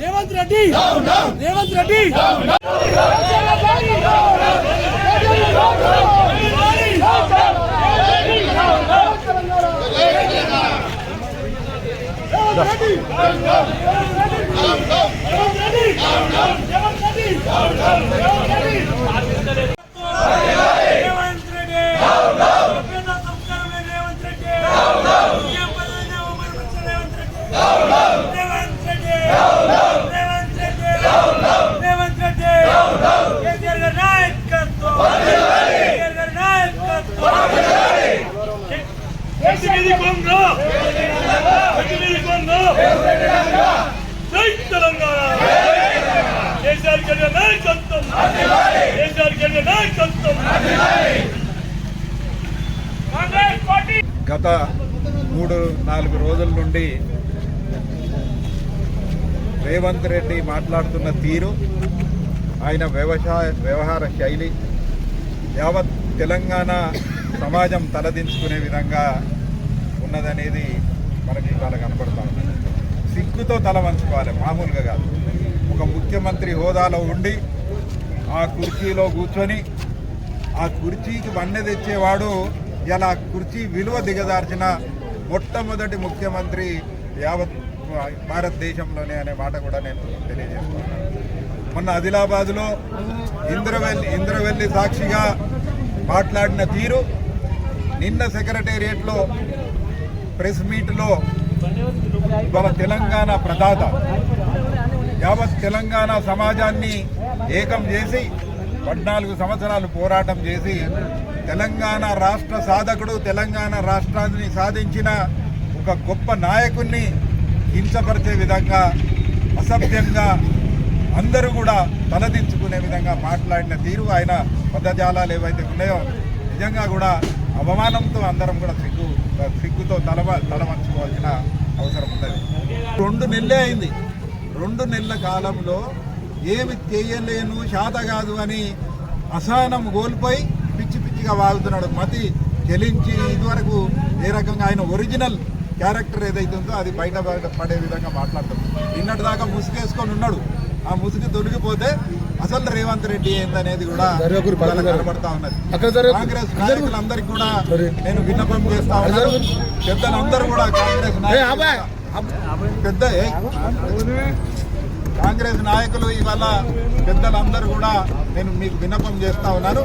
రేవంత్ రెడ్డి. రేవంత్ రెడ్డి రేవంత్ రెడ్డి! రేవంత్ రెడ్డి ఉపేంద్ర సంస్కారం రేవంత్ రెడ్డి సీఎం పదవిని అవమానపరిచిన రేవంత్ రెడ్డి రేవంత్ రెడ్డి రేవంత్ రెడ్డి రేవంత్ రెడ్డి కేసీఆర్ గారి నాయకత్వం కేసీఆర్ గారి నాయకత్వం ఎనిమిది కొంగ ఎనిమిది కొంగ జై తెలంగాణ కేసీఆర్ నాయకత్వం కేసీఆర్ నాయకత్వం గత మూడు నాలుగు రోజుల నుండి రేవంత్ రెడ్డి మాట్లాడుతున్న తీరు ఆయన వ్యవసాయ వ్యవహార శైలి యావత్ తెలంగాణ సమాజం తలదించుకునే విధంగా ఉన్నదనేది మనకి ఇవాళ కనపడతా సిగ్గుతో తల వంచుకోవాలి మామూలుగా కాదు. ఒక ముఖ్యమంత్రి హోదాలో ఉండి ఆ కుర్చీలో కూర్చొని ఆ కుర్చీకి బండె తెచ్చేవాడు ఇలా కుర్చీ విలువ దిగదార్చిన మొట్టమొదటి ముఖ్యమంత్రి యావత్ భారతదేశంలోనే అనే మాట కూడా నేను తెలియజేస్తున్నాను. మొన్న ఆదిలాబాద్లో ఇంద్రవెల్లి ఇంద్రవెల్లి సాక్షిగా మాట్లాడిన తీరు నిన్న సెక్రటేరియట్లో ప్రెస్ మీట్లో ఇవాళ తెలంగాణ ప్రదాత యావత్ తెలంగాణ సమాజాన్ని ఏకం చేసి పద్నాలుగు సంవత్సరాలు పోరాటం చేసి తెలంగాణ రాష్ట్ర సాధకుడు తెలంగాణ రాష్ట్రాన్ని సాధించిన ఒక గొప్ప నాయకుణ్ణి హింసపరిచే విధంగా అసభ్యంగా అందరూ కూడా తలదించుకునే విధంగా మాట్లాడిన తీరు ఆయన పదజాలాలు ఏవైతే ఉన్నాయో నిజంగా కూడా అవమానంతో అందరం కూడా సిగ్గు సిగ్గుతో తల తలవంచుకోవాల్సిన అవసరం ఉన్నది. రెండు నెలలే అయింది. రెండు నెలల కాలంలో ఏమి చేయలేను శాత కాదు అని అసహనం కోల్పోయి పిచ్చి పిచ్చిగా వాగుతున్నాడు మతి చెలించి ఇదివరకు ఏ రకంగా ఆయన ఒరిజినల్ క్యారెక్టర్ ఏదైతే ఉందో అది బయట బయట పడే విధంగా మాట్లాడతాడు నిన్నటి దాకా ముసుగేసుకొని ఉన్నాడు. ఆ ముసుగు తొలగిపోతే అసలు రేవంత్ రెడ్డి ఏందనేది కూడా కనబడతా ఉన్నది. కాంగ్రెస్ నాయకులందరికీ కూడా నేను విన్నపం చేస్తా ఉన్నాను. పెద్దలందరూ కూడా కాంగ్రెస్ పెద్ద? కాంగ్రెస్ నాయకులు ఇవాళ పెద్దలందరూ కూడా నేను మీకు విన్నపం చేస్తా ఉన్నాను.